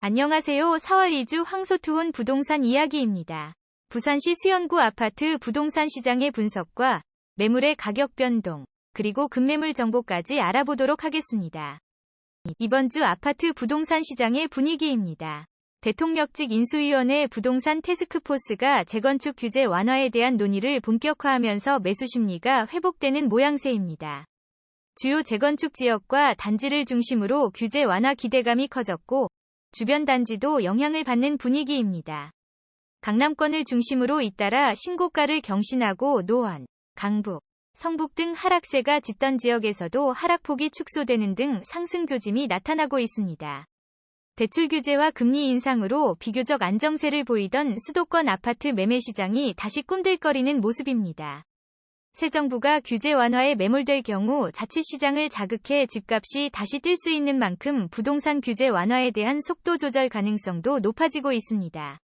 안녕하세요. 4월 2주 황소투혼 부동산 이야기입니다. 부산시 수연구 아파트 부동산 시장의 분석과 매물의 가격 변동, 그리고 급매물 정보까지 알아보도록 하겠습니다. 이번 주 아파트 부동산 시장의 분위기입니다. 대통령직 인수위원회 부동산 테스크포스가 재건축 규제 완화에 대한 논의를 본격화하면서 매수 심리가 회복되는 모양새입니다. 주요 재건축 지역과 단지를 중심으로 규제 완화 기대감이 커졌고 주변 단지도 영향을 받는 분위기입니다. 강남권을 중심으로 잇따라 신고가를 경신하고 노원, 강북, 성북 등 하락세가 짙던 지역에서도 하락폭이 축소되는 등 상승 조짐이 나타나고 있습니다. 대출 규제와 금리 인상으로 비교적 안정세를 보이던 수도권 아파트 매매 시장이 다시 꿈들거리는 모습입니다. 새 정부가 규제 완화에 매몰될 경우 자칫 시장을 자극해 집값이 다시 뛸 수 있는 만큼 부동산 규제 완화에 대한 속도 조절 가능성도 높아지고 있습니다.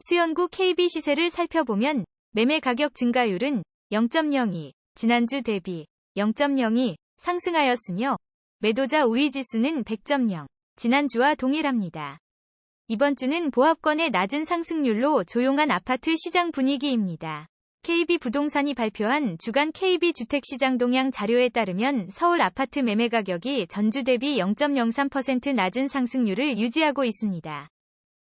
수연구 KB 시세를 살펴보면 매매 가격 증가율은 0.02, 지난주 대비 0.02 상승하였으며 매도자 우위 지수는 100.0, 지난주와 동일합니다. 이번 주는 보합권의 낮은 상승률로 조용한 아파트 시장 분위기입니다. KB 부동산이 발표한 주간 KB 주택시장 동향 자료에 따르면 서울 아파트 매매 가격이 전주 대비 0.03% 낮은 상승률을 유지하고 있습니다.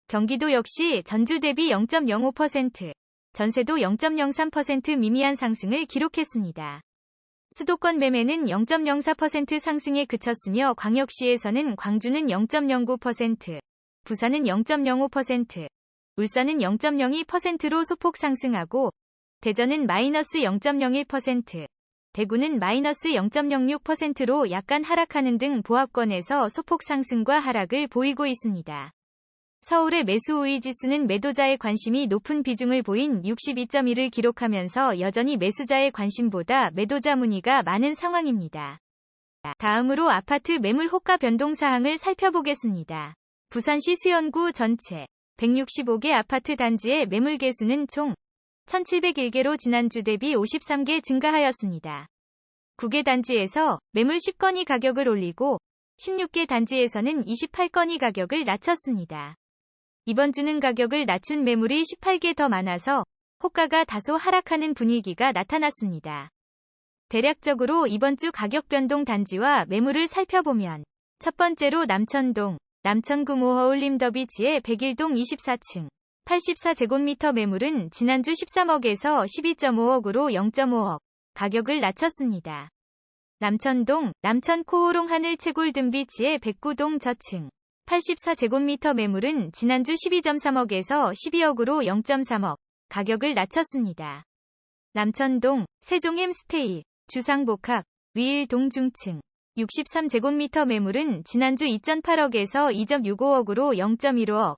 경기도 역시 전주 대비 0.05%, 전세도 0.03% 미미한 상승을 기록했습니다. 수도권 매매는 0.04% 상승에 그쳤으며 광역시에서는 광주는 0.09%, 부산은 0.05%, 울산은 0.02%로 소폭 상승하고 대전은 마이너스 0.01%, 대구는 마이너스 0.06%로 약간 하락하는 등 보합권에서 소폭 상승과 하락을 보이고 있습니다. 서울의 매수 우위 지수는 매도자의 관심이 높은 비중을 보인 62.1을 기록하면서 여전히 매수자의 관심보다 매도자 문의가 많은 상황입니다. 다음으로 아파트 매물 호가 변동 사항을 살펴보겠습니다. 부산시 수연구 전체 165개 아파트 단지의 매물 개수는 총 1701개로 지난주 대비 53개 증가하였습니다. 9개 단지에서 매물 10건이 가격을 올리고 16개 단지에서는 28건이 가격을 낮췄습니다. 이번 주는 가격을 낮춘 매물이 18개 더 많아서 호가가 다소 하락하는 분위기가 나타났습니다. 대략적으로 이번 주 가격 변동 단지와 매물을 살펴보면 첫 번째로 남천동, 남천구 모허울림 더비치의 101동 24층, 84제곱미터 매물은 지난주 13억에서 12.5억으로 0.5억 가격을 낮췄습니다. 남천동, 남천 코오롱 하늘 채골든비치의 109동 저층, 84제곱미터 매물은 지난주 12.3억에서 12억으로 0.3억 가격을 낮췄습니다. 남천동, 세종 햄스테이, 주상복합, 위일동 중층, 63제곱미터 매물은 지난주 2.8억에서 2.65억으로 0.15억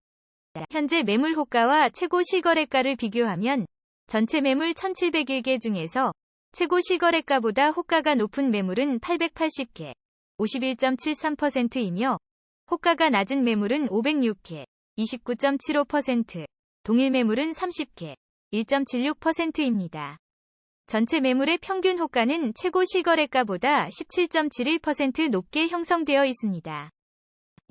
현재 매물 호가와 최고 실거래가를 비교하면 전체 매물 1701개 중에서 최고 실거래가보다 호가가 높은 매물은 880개, 51.73%이며 호가가 낮은 매물은 506개, 29.75%, 동일 매물은 30개, 1.76%입니다. 전체 매물의 평균 호가는 최고 실거래가보다 17.71% 높게 형성되어 있습니다.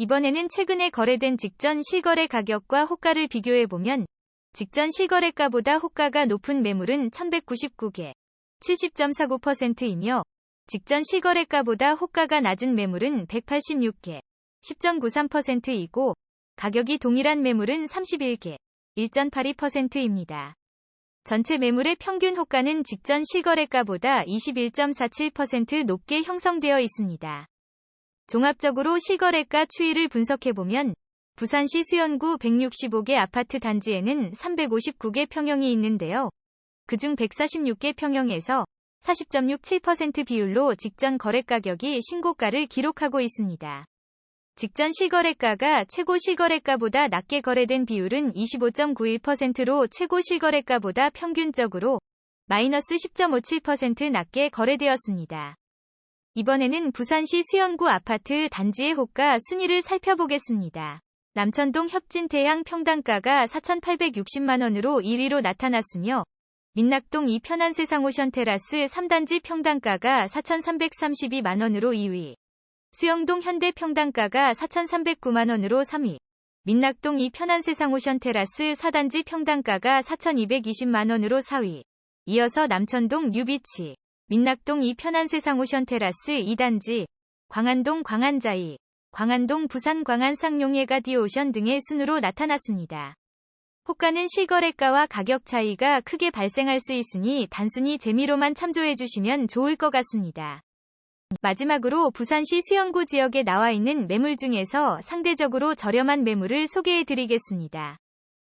이번에는 최근에 거래된 직전 실거래 가격과 호가를 비교해보면 직전 실거래가보다 호가가 높은 매물은 1199개, 70.49%이며 직전 실거래가보다 호가가 낮은 매물은 186개, 10.93%이고 가격이 동일한 매물은 31개, 1.82%입니다. 전체 매물의 평균 호가는 직전 실거래가보다 21.47% 높게 형성되어 있습니다. 종합적으로 실거래가 추이를 분석해보면 부산시 수연구 165개 아파트 단지에는 359개 평형이 있는데요. 그중 146개 평형에서 40.67% 비율로 직전 거래 가격이 신고가를 기록하고 있습니다. 직전 실거래가가 최고 실거래가보다 낮게 거래된 비율은 25.91%로 최고 실거래가보다 평균적으로 마이너스 10.57% 낮게 거래되었습니다. 이번에는 부산시 수연구 아파트 단지의 호가 순위를 살펴보겠습니다. 남천동 협진태양 평당가가 4,860만원으로 1위로 나타났으며 민낙동 이편한 세상 오션 테라스 3단지 평당가가 4,332만원으로 2위, 수영동 현대 평당가가 4,309만원으로 3위, 민낙동 이편한 세상 오션 테라스 4단지 평당가가 4,220만원으로 4위, 이어서 남천동 뉴비치, 민낙동 이편한 세상 오션 테라스 2단지, 광안동 광안자이, 광안동 부산 광안 쌍용예가 디오션 등의 순으로 나타났습니다. 호가는 실거래가와 가격 차이가 크게 발생할 수 있으니 단순히 재미로만 참조해 주시면 좋을 것 같습니다. 마지막으로 부산시 수영구 지역에 나와 있는 매물 중에서 상대적으로 저렴한 매물을 소개해 드리겠습니다.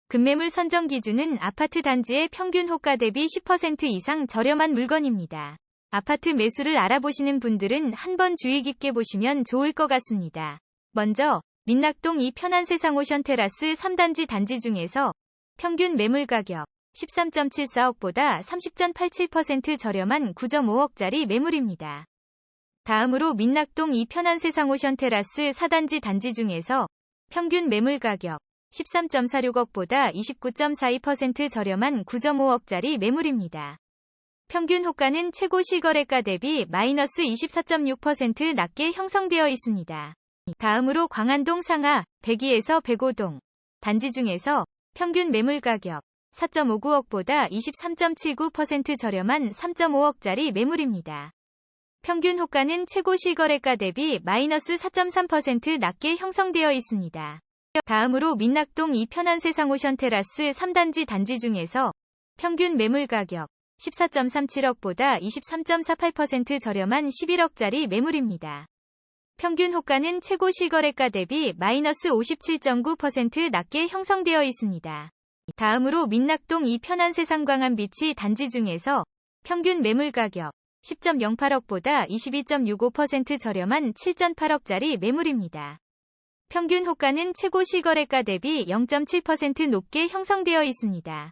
급매물 선정 기준은 아파트 단지의 평균 호가 대비 10% 이상 저렴한 물건입니다. 아파트 매수를 알아보시는 분들은 한번 주의 깊게 보시면 좋을 것 같습니다. 먼저 민낙동 이 편한 세상 오션 테라스 3단지 단지 중에서 평균 매물 가격 13.74억보다 30.87% 저렴한 9.5억짜리 매물입니다. 다음으로 민낙동 이 편한 세상 오션 테라스 4단지 단지 중에서 평균 매물 가격 13.46억보다 29.42% 저렴한 9.5억짜리 매물입니다. 평균 호가는 최고 실거래가 대비 마이너스 24.6% 낮게 형성되어 있습니다. 다음으로 광안동 상하 102에서 105동 단지 중에서 평균 매물 가격 4.59억보다 23.79% 저렴한 3.5억짜리 매물입니다. 평균 호가는 최고 실거래가 대비 마이너스 4.3% 낮게 형성되어 있습니다. 다음으로 민낙동 이 편한 세상 오션 테라스 3단지 단지 중에서 평균 매물 가격 14.37억보다 23.48% 저렴한 11억짜리 매물입니다. 평균 호가는 최고 실거래가 대비 마이너스 57.9% 낮게 형성되어 있습니다. 다음으로 민낙동 이 편한 세상 광안 비치 단지 중에서 평균 매물 가격 10.08억보다 22.65% 저렴한 7.8억짜리 매물입니다. 평균 호가는 최고 실거래가 대비 0.7% 높게 형성되어 있습니다.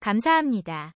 감사합니다.